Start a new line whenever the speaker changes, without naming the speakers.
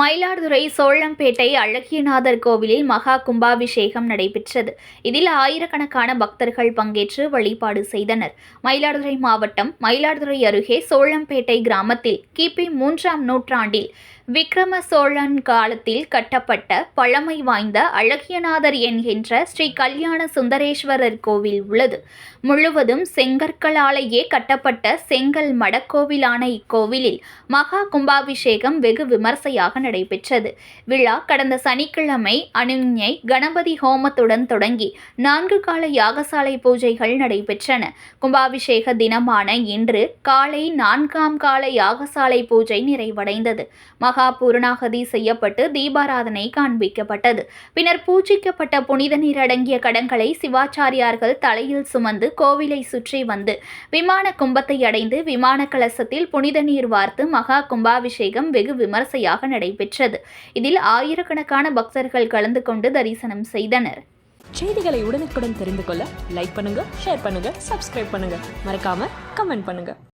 மயிலாடுதுறை சோழம்பேட்டை அழகியநாதர் கோவிலில் மகா கும்பாபிஷேகம் நடைபெற்றது. இதில் ஆயிரக்கணக்கான பக்தர்கள் பங்கேற்று வழிபாடு செய்தனர். மயிலாடுதுறை மாவட்டம் மயிலாடுதுறை அருகே சோழம்பேட்டை கிராமத்தில் கிபி மூன்றாம் நூற்றாண்டில் விக்ரம சோழன் காலத்தில் கட்டப்பட்ட பழமை வாய்ந்த அழகியநாதர் என்கின்ற ஸ்ரீ கல்யாண சுந்தரேஸ்வரர் கோவில் உள்ளது. முழுவதும் செங்கற்களாலேயே கட்டப்பட்ட செங்கல் மடக்கோவிலான இக்கோவிலில் மகா கும்பாபிஷேகம் வெகு விமர்சையாக நடைபெற்றது. விழா கடந்த சனிக்கிழமை அனுஞை கணபதி ஹோமத்துடன் தொடங்கி நான்கு கால யாகசாலை பூஜைகள் நடைபெற்றன. கும்பாபிஷேக தினமான இன்று காலை நான்காம் கால யாகசாலை பூஜை நிறைவடைந்தது. மகா பூரணாகதி செய்யப்பட்டு தீபாராதனை காண்பிக்கப்பட்டது. பின்னர் பூஜிக்கப்பட்ட புனித நீர் அடங்கிய கடங்களை சிவாச்சாரியார்கள் தலையில் சுமந்து கோவிலை சுற்றி வந்து விமான கும்பத்தை அடைந்து விமான கலசத்தில் புனித நீர் வார்த்து மகா கும்பாபிஷேகம் வெகு விமர்சையாக நடைபெற்றது இதில் ஆயிரக்கணக்கான பக்தர்கள் கலந்து கொண்டு தரிசனம் செய்தனர்.
செய்திகளை உடனுக்குடன் தெரிந்து கொள்ள லைக் பண்ணுங்க ஷேர் பண்ணுங்க சப்ஸ்கிரைப் பண்ணுங்க. மறக்காம கமெண்ட் பண்ணுங்க.